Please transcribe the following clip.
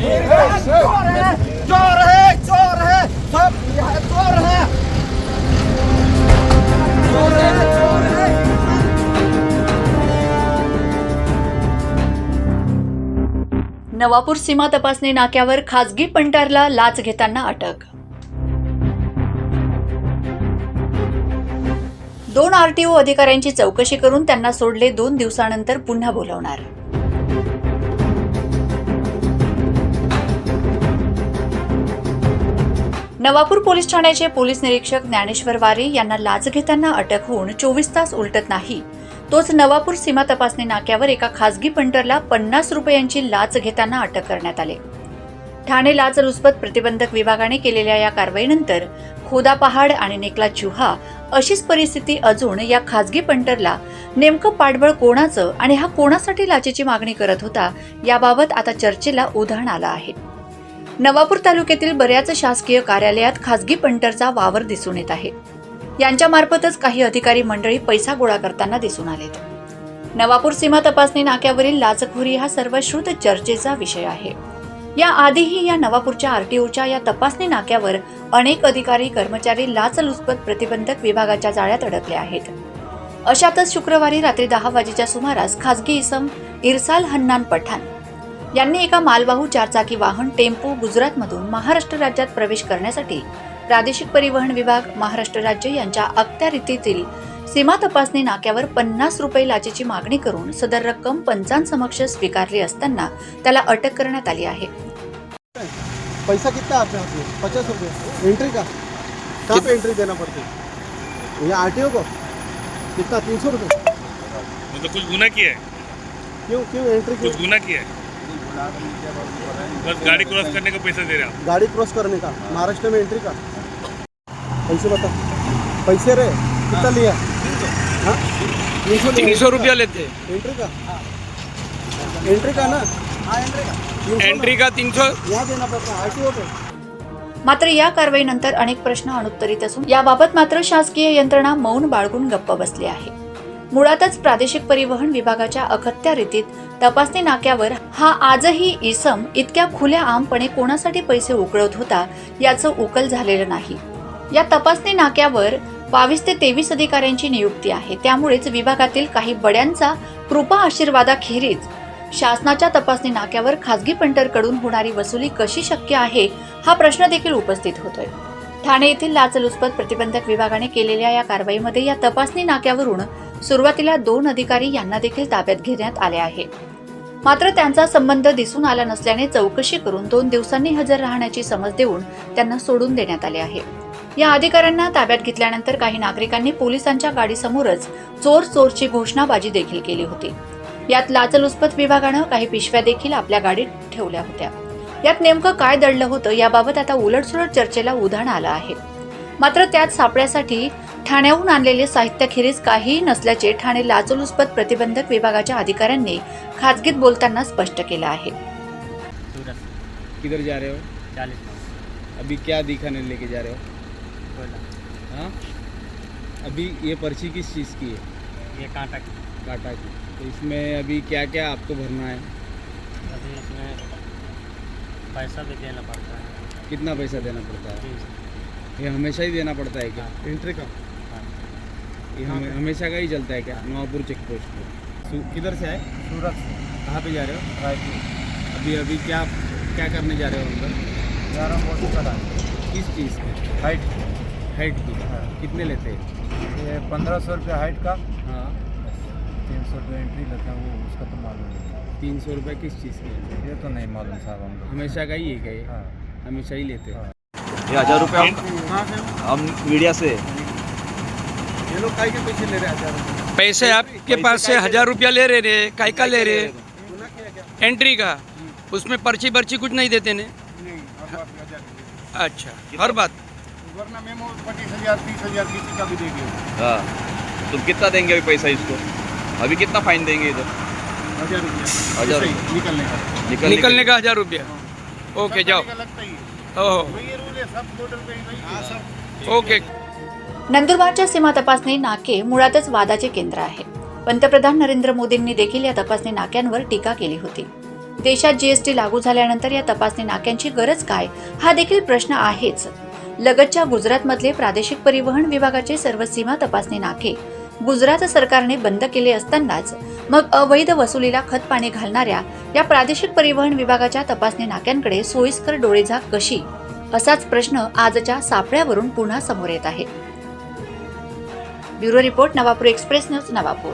चोर है चोर है सब चोर है चोर है चोर है नवापूर सीमा तपासणी नाक्यावर खासगी पंटारला लाच घेताना अटक. दोन आरटीओ अधिकाऱ्यांची चौकशी करून त्यांना सोडले दोन दिवसानंतर पुन्हा बोलवणार. नवापूर पोलीस ठाण्याचे पोलीस निरीक्षक ज्ञानेश्वर वारे यांना लाच घेताना अटक होऊन चोवीस तास उलटत नाही. तोच नवापूर सीमा तपासणी नाक्यावर एका खासगी पंटरला पन्नास रुपयांची लाच घेताना अटक करण्यात आली. ठाणे लाचलुचपत प्रतिबंधक विभागाने केलेल्या या कारवाईनंतर खोदा पहाड आणि नेकला चुहा अशीच परिस्थिती अजून या खासगी पंटरला नेमकं पाठबळ कोणाचं आणि हा कोणासाठी लाचेची मागणी करत होता याबाबत आता चर्चेला उधाण आलं आहे. नवापूर तालुक्यातील बऱ्याच शासकीय कार्यालयात खासगी पंटरचा वावर दिसून येत आहे. यांच्यामार्फतच काही अधिकारी मंडळी पैसा गोळा करताना दिसून आलेत. नवापूर सीमा तपासणी नाक्यावरील लाचखोरी हा सर्वश्रुत चर्चेचा विषय आहे. या आधीही या नवापूरच्या आरटीओच्या या तपासणी नाक्यावर अनेक अधिकारी कर्मचारी लाचलुचपत प्रतिबंधक विभागाच्या जाळ्यात अडकले आहेत. अशातच शुक्रवारी रात्री दहा वाजेच्या सुमारास खासगी इसम इरसाल हन्नान पठाण यांनी एका मालवाहू चारचाकी वाहन टेम्पो गुजरातमधून महाराष्ट्र राज्यात प्रवेश करण्यासाठी प्रादेशिक परिवहन विभाग महाराष्ट्र राज्य यांच्या अखत्यारीतील सीमा तपासणी नाक्यावर पन्नास रुपये लाचेची मागणी करून सदर रक्कम पंचांसमक्ष स्वीकारली असताना त्याला अटक करण्यात आली आहे. पैसा कितना आपके हाथ में पचास रुपये. एंट्री का? कहाँ पे एंट्री देना पड़ती है यहाँ आर को? कितना तीन सौ रुपये. मतलब कुछ गुना किया है? क्यों क्यों एंट्री क्यों? कुछ गुना किया है? बस गाड़ी क्रॉस करने का पैसा दे रहे हैं गाड़ी क्रॉस करने का. महाराष्ट्र में एंट्री का. पैसे बता. पैसे रे कितना लिया? हाँ? तीन सौ तीन सौ रुपया लेते. एंट्री का? एंट्री का ना? हाँ एंट्री का. एंट्री का तीन सौ यहाँ देना पड़ता है. आर पे. मात्र या कारवाईनंतर अनेक प्रश्न अनुत्तरित असून याबाबत मात्र शासकीय यंत्रणा मौन बाळगून गप्प बसली आहे. मुळातच प्रादेशिक परिवहन विभागाच्या अखत्या रीतीत तपासणी नाक्यावर हा आजही इसम इतक्या खुल्या आमपणे कोणासाठी पैसे उकळत होता याचं उकल झालेलं नाही. या तपासणी नाक्यावर बावीस ते तेवीस अधिकाऱ्यांची नियुक्ती आहे. त्यामुळेच विभागातील काही बड्यांचा कृपा आशीर्वादाखेरीज शासनाच्या तपासणी नाक्यावर खासगी पंटरकडून होणारी वसुली कशी शक्य आहे हा प्रश्न देखील उपस्थित होतोय. ठाणे येथील लाचलुचपत प्रतिबंधक विभागाने केलेल्या या कारवाईमध्ये या तपासणी नाक्यावरून सुरुवातीला दोन अधिकारी यांना देखील ताब्यात घेण्यात आले आहे. मात्र त्यांचा संबंध दिसून आला नसल्याने चौकशी करून दोन दिवसांनी हजर राहण्याची समज देऊन त्यांना सोडून देण्यात आले आहे. या अधिकाऱ्यांना ताब्यात घेतल्यानंतर काही नागरिकांनी पोलिसांच्या गाडीसमोरच चोर चोरची घोषणाबाजी देखील केली होती. यात लाचलुचपत विभागानं काही पिशव्या देखील आपल्या गाडीत ठेवल्या होत्या. यात नेमकं काय दडलं होतं याबाबत आता उलटसुलट चर्चेला उधाण आलं आहे. मात्र त्यात सापड्यासाठी ठाण्याहून आणलेले साहित्याखेरीज काहीही नसल्याचे ठाणे लाचलुचपत प्रतिबंधक विभागाच्या अधिकाऱ्यांनी खाजगीत बोलताना स्पष्ट केलं आहे. किधर जा रहे हो? चालीस अभी क्या दिखाने लेके जा रहे हो? हाँ? अभी ये पर्ची किस चीज़ की है? ये कांटा की। काटा की। तो इसमें अभी क्या क्या आपको भरना है? अभी इसमें पैसा भी देना पड़ता है। कितना पैसा देना पड़ता है? ये हमेशा ही देना पड़ता है क्या? एंट्री का। हाँ। ये हमे- हमेशा का ही चलता है क्या? नवापुर चेक पोस्ट पर किधर से आए? सूरत से। कहाँ पे जा रहे हो? रायपुर। अभी अभी क्या क्या करने जा रहे हो अंदर? जा रहा हूँ चला किस चीज़ की हाइट हाइट की हाँ। कितने लेते हैं? ये पंद्रह सौ रुपये हाइट का। हाँ। तीन सौ रुपये एंट्री लेते हैं वो उसका तो मालूम नहीं। तीन सौ रुपये किस चीज़ के हैं? ये तो नहीं मालूम साहब हम हमेशा का ही है क्या हाँ। हमेशा ही लेते हैं। ये हज़ार रुपये हम हम मीडिया से। ये लोग काय के पैसे ले रहे हैं हज़ार रुपये? पैसे आपके पास से हज़ार रुपया ले रहे रे काय का ले रहे गुना किया क्या? एंट्री का? उसमें पर्ची पर्ची कुछ नहीं देते ने? नहीं हर बात में हज़ार रुपये। अच्छा हर बात। वरना मेमो पच्चीस हज़ार तीस हज़ार किसी का भी देंगे। हाँ तुम कितना देंगे अभी पैसा इसको? अभी कितना फाइन देंगे इधर? हज़ार रुपया। हज़ार ऐसे ही, निकलने का। निकलने निकलने का हज़ार रुपया। ओके जाओ। लगता ही है। हो हो. ओके. नंदुरबारच्या सीमा तपासणी नाके मुळातच वादाचे केंद्र आहे. पंतप्रधान नरेंद्र मोदींनी देखील या तपासणी नाक्यांवर टीका केली होती. देशात जीएसटी लागू झाल्यानंतर या तपासणी नाक्यांची गरज काय हा देखील प्रश्न आहेच. लगतच्या गुजरातमधले प्रादेशिक परिवहन विभागाचे सर्व सीमा तपासणी नाके गुजरात सरकारने बंद केले असतानाच मग अवैध वसुलीला खतपाणी घालणाऱ्या या प्रादेशिक परिवहन विभागाच्या तपासणी नाक्यांकडे सोयीस्कर डोळेझाक कशी? असाच प्रश्न आजच्या सापळ्यावरून पुन्हा समोर येत आहे. Bureau report Navapur express news Navapur.